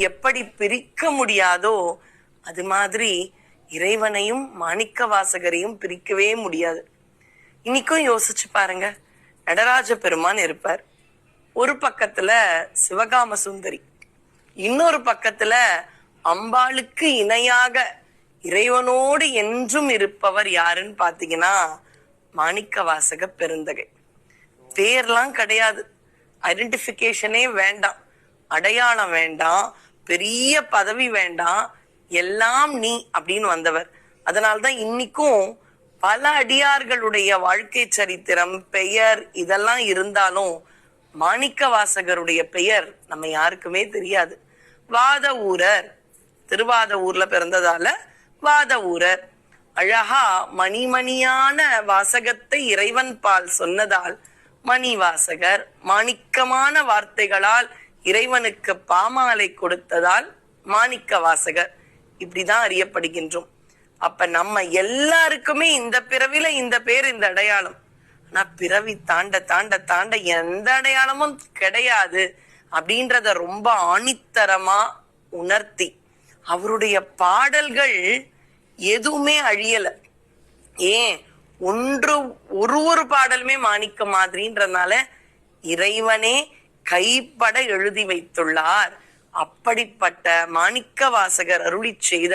எப்படி பிரிக்க முடியாதோ அது மாதிரி இறைவனையும் மாணிக்க வாசகரையும் பிரிக்கவே முடியாது. இன்னைக்கும் யோசிச்சு பாருங்க. நடராஜ பெருமான் இருப்பார். ஒரு பக்கத்துல சிவகாம சுந்தரி. இன்னொரு பக்கத்துல அம்பாளுக்கு இணையாக இறைவனோடு என்றும் இருப்பவர் யாருன்னு பாத்தீங்கன்னா மாணிக்க வாசக பெருந்தகை. பேர்லாம் கிடையாது. ஐடென்டிபிகேஷனே வேண்டாம். அடையாளம் வேண்டாம். பெரிய பதவி வேண்டாம் எல்லாம் நீ அப்படின்னு வந்தவர். அதனால்தான் இன்னைக்கும் பல அடியார்களுடைய வாழ்க்கை சரித்திரம் பெயர் இதெல்லாம் இருந்தாலும் மாணிக்க வாசகருடைய பெயர் நம்ம யாருக்குமே தெரியாது. வாத ஊரர். திருவாத ஊர்ல பிறந்ததால வாத ஊரர். அழகா மணிமணியான வாசகத்தை இறைவன் பால் சொன்னதால் மணி வாசகர் மாணிக்கமான வார்த்தைகளால் இறைவனுக்கு பாமாலை கொடுத்ததால் மாணிக்க வாசகர் இப்படிதான் அறியப்படுகின்றோம். அப்ப நம்ம எல்லாருக்குமே இந்த பிறவில இந்த பேர் இந்த அடையாளம். ஆனா பிறவி தாண்ட தாண்ட தாண்ட எந்த அடையாளமும் கிடையாது அப்படின்றத ரொம்ப ஆணித்தரமா உணர்த்தி அவருடைய பாடல்கள் எதுவுமே அழியல. ஏன்? ஒன்று ஒரு ஒரு பாடலுமே மாணிக்க மாதிரின்றதுனால இறைவனே கைப்பட எழுதி வைத்துள்ளார். அப்படிப்பட்ட மாணிக்க வாசகர் அருளி செய்த